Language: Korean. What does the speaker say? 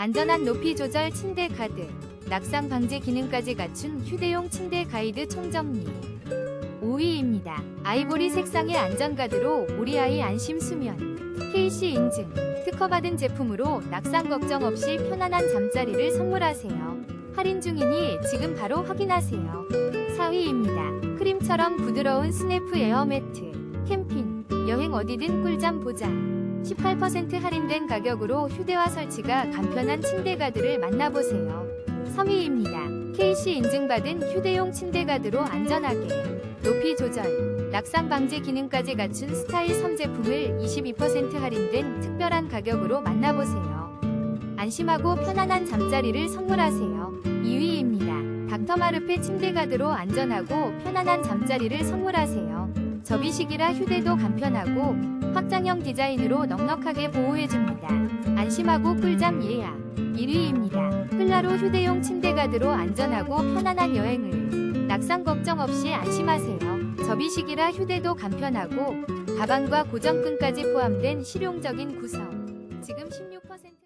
안전한 높이 조절 침대 가드, 낙상 방지 기능까지 갖춘 휴대용 침대 가이드 총정리. 5위입니다. 아이보리 색상의 안전 가드로 우리 아이 안심 수면. KC 인증. 특허받은 제품으로 낙상 걱정 없이 편안한 잠자리를 선물하세요. 할인 중이니 지금 바로 확인하세요. 4위입니다. 크림처럼 부드러운 스냅프 에어 매트. 캠핑, 여행 어디든 꿀잠 보장. 18% 할인된 가격으로 휴대와 설치가 간편한 침대 가드를 만나보세요. 3위입니다. KC 인증받은 휴대용 침대 가드로 안전하게 높이 조절, 낙상 방지 기능까지 갖춘 스타일 3 제품을 22% 할인된 특별한 가격으로 만나보세요. 안심하고 편안한 잠자리를 선물하세요. 2위입니다. 닥터마르페 침대 가드로 안전하고 편안한 잠자리를 선물하세요. 접이식이라 휴대도 간편하고 확장형 디자인으로 넉넉하게 보호해줍니다. 안심하고 꿀잠 예약. 1위입니다. 플라로 휴대용 침대 가드로 안전하고 편안한 여행을. 낙상 걱정 없이 안심하세요. 접이식이라 휴대도 간편하고 가방과 고정끈까지 포함된 실용적인 구성. 지금 16%